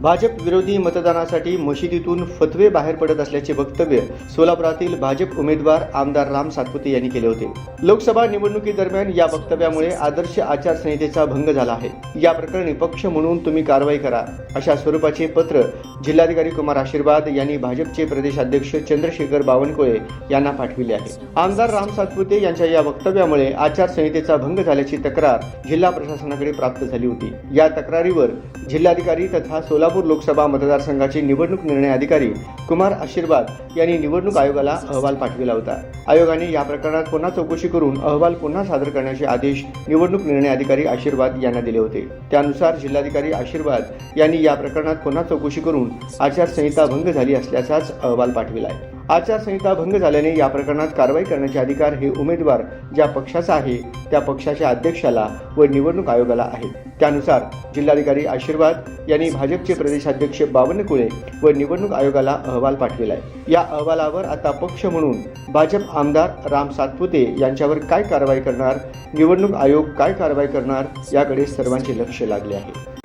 भाजप विरोधी मतदानासाठी मशिदीतून फतवे बाहेर पडत असल्याचे वक्तव्य सोलापुरातील भाजप उमेदवार आमदार राम सातपुते यांनी केले होते. लोकसभा निवडणुकीदरम्यान या वक्तव्यामुळे आदर्श आचारसंहितेचा भंग झाला आहे. या प्रकरणी पक्ष म्हणून तुम्ही कारवाई करा अशा स्वरूपाचे पत्र जिल्हाधिकारी कुमार आशीर्वाद यांनी भाजपचे प्रदेशाध्यक्ष चंद्रशेखर बावनकुळे यांना पाठविले आहे. आमदार राम सातपुते यांच्या या वक्तव्यामुळे आचारसंहितेचा भंग झाल्याची तक्रार जिल्हा प्रशासनाकडे प्राप्त झाली होती. या तक्रारीवर जिल्हाधिकारी तथा सोलापूर लोकसभा मतदारसंघाचे निवडणूक निर्णय अधिकारी कुमार आशीर्वाद यांनी निवडणूक आयोगाला अहवाल पाठविला होता. आयोगाने या प्रकरणात पुन्हा चौकशी करून अहवाल पुन्हा सादर करण्याचे आदेश निवडणूक निर्णय अधिकारी आशीर्वाद यांना दिले होते. त्यानुसार जिल्हाधिकारी आशीर्वाद यांनी या प्रकरणात पुन्हा चौकशी करून आचारसंहिता भंग झाली असल्याचाच अहवाल पाठविला आहे आचारसंहिता भंग झाल्याने या प्रकरणात कारवाई करण्याचे अधिकार हे उमेदवार ज्या पक्षाचा आहे त्या पक्षाच्या अध्यक्षाला व निवडणूक आयोगाला आहेत. त्यानुसार जिल्हाधिकारी आशीर्वाद यांनी भाजपचे प्रदेशाध्यक्ष बावनकुळे व निवडणूक आयोगाला अहवाल पाठविला आहे या अहवालावर आता पक्ष म्हणून भाजप आमदार राम सातपुते यांच्यावर काय कारवाई करणार निवडणूक आयोग काय कारवाई करणार याकडे सर्वांचे लक्ष लागले आहे.